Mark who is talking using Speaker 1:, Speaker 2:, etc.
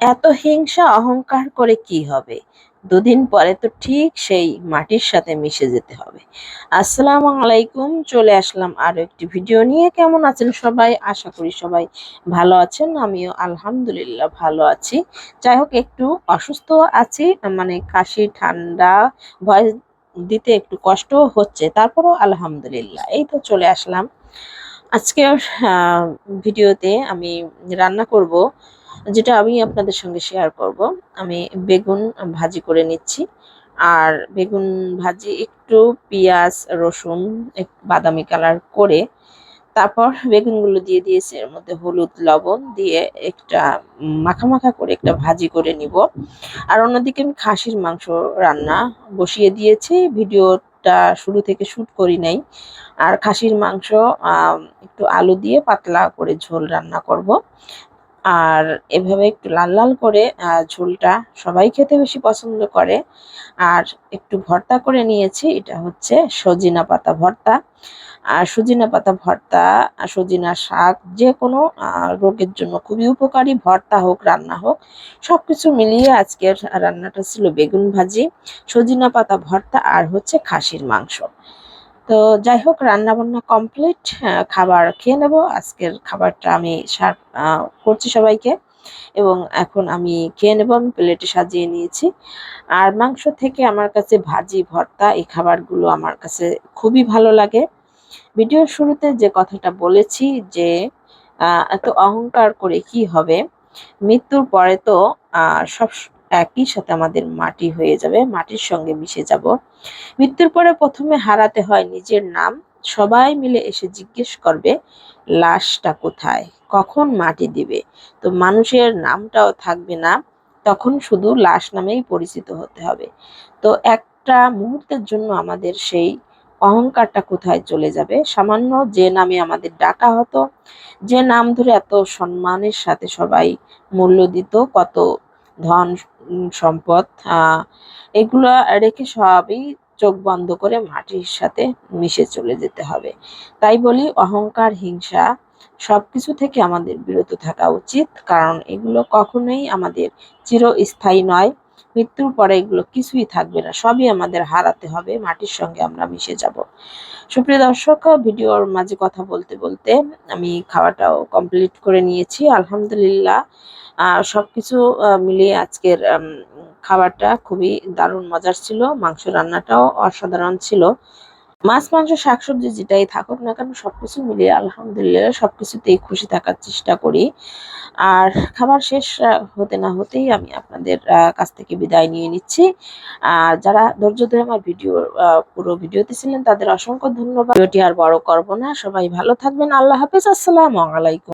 Speaker 1: এত হিংসা অহংকার করে কি হবে? দুদিন পরে তো ঠিক সেই মাটির সাথে মিশে যেতে হবে। আসসালামু আলাইকুম, চলে আসলাম আরও একটি ভিডিও নিয়ে। কেমন আছেন সবাই? আশা করি সবাই ভালো আছেন। আমিও আলহামদুলিল্লাহ ভালো আছি। যাই হোক, একটু অসুস্থ আছি মানে কাশি, ঠান্ডা, ভয় দিতে একটু কষ্ট হচ্ছে, তারপরও আলহামদুলিল্লাহ। এই তো চলে আসলাম। আজকের ভিডিওতে আমি রান্না করব। যেটা আমি আপনাদের সঙ্গে শেয়ার করব, আমি বেগুন ভাজি করে নিচ্ছি। আর বেগুন ভাজি একটু পেঁয়াজ, রসুন বাদামি কালার করে তারপর বেগুনগুলো দিয়ে দিয়েছি, এর মধ্যে হলুদ, লবণ দিয়ে একটা মাখা মাখা করে একটা ভাজি করে নিব। আর অন্যদিকে আমি খাসির মাংস রান্না বসিয়ে দিয়েছি, ভিডিওটা শুরু থেকে শ্যুট করি নাই। আর খাসির মাংস একটু আলু দিয়ে পাতলা করে ঝোল রান্না করব। আর এভাবে একটু লাল লাল করে ঝোলটা সবাই খেতে বেশি পছন্দ করে। আর একটু ভর্তা করে নিয়েছি, এটা হচ্ছে সজিনা পাতা ভর্তা। আর সজিনা পাতা ভর্তা সজিনা শাক, যে কোনো রোগের জন্য খুবই উপকারী, ভর্তা হোক, রান্না হোক সব কিছু মিলিয়ে আজকের রান্নাটা ছিল বেগুন ভাজি, সজিনা পাতা ভর্তা, আর হচ্ছে খাসির মাংস। তো যাই হোক রান্না বান্না কমপ্লিট খাবার খেয়ে নেব। আজকের খাবারটা আমি সার্ভ করছি সবাইকে। এবং এখন আমি খেয়ে নেব, আমি প্লেটে সাজিয়ে নিয়েছি। আর মাংস থেকে আমার কাছে ভাজি, ভর্তা, এই খাবারগুলো আমার কাছে খুবই ভালো লাগে। ভিডিওর শুরুতে যে কথাটা বলেছি যে এত অহংকার করে কি হবে? মৃত্যুর পরে তো সব একই সাথে আমাদের মাটি হয়ে যাবে, মাটির সঙ্গে মিশে যাব। মৃত্যুর পরে প্রথমে হারাতে হয় নিজের নাম। সবাই মিলে এসে জিজ্ঞেস করবে, লাশটা কোথায়? কখন মাটি দিবে? তো মানুষের নামটাও থাকবে না। তখন শুধু লাশ নামেই পরিচিত হতে হবে। তো একটা মুহূর্তের জন্য আমাদের সেই অহংকারটা কোথায় চলে যাবে? সামান্য যে নামে আমাদের ডাকা হতো, যে নাম ধরে এত সম্মানের সাথে সবাই মূল্য দিত, কত ধন সম্পদ এগুলো রেখে সবই চোখ বন্ধ করে মাটির সাথে মিশে চলে যেতে হবে। তাই বলি অহংকার, হিংসা সবকিছু থেকে আমাদের বিরত থাকা উচিত, কারণ এগুলো কখনোই আমাদের চিরস্থায়ী নয়। মৃত্যুর পরে এগুলো কিছুই থাকবে না, সবই আমাদের হারাতে হবে, মাটির সঙ্গে আমরা মিশে যাব। সুপ্রিয় দর্শক, ভিডিওর মাঝে কথা বলতে বলতে আমি খাওয়াটাও কমপ্লিট করে নিয়েছি। আলহামদুলিল্লাহ সব কিছু মিলিয়ে আজকের খাবারটা খুবই দারুণ মজার ছিল, মাংস রান্নাটাও অসাধারণ ছিল। মাছ, মাংস, শাকসবজি যেটাই থাকুক না কেন সবকিছু মিলিয়ে আলহামদুলিল্লাহ সবকিছুতেই খুশি থাকার চেষ্টা করি। আর খাবার শেষ হতে না হতেই আমি আপনাদের কাছ থেকে বিদায় নিয়ে নিচ্ছি। আর যারা ধৈর্য ধরে আমার ভিডিও পুরো ভিডিওতে ছিলেন তাদের অসংখ্য ধন্যবাদ। ভিডিওটি আর বড় করব না। সবাই ভালো থাকবেন। আল্লাহ হাফেজ। আসসালামু আলাইকুম।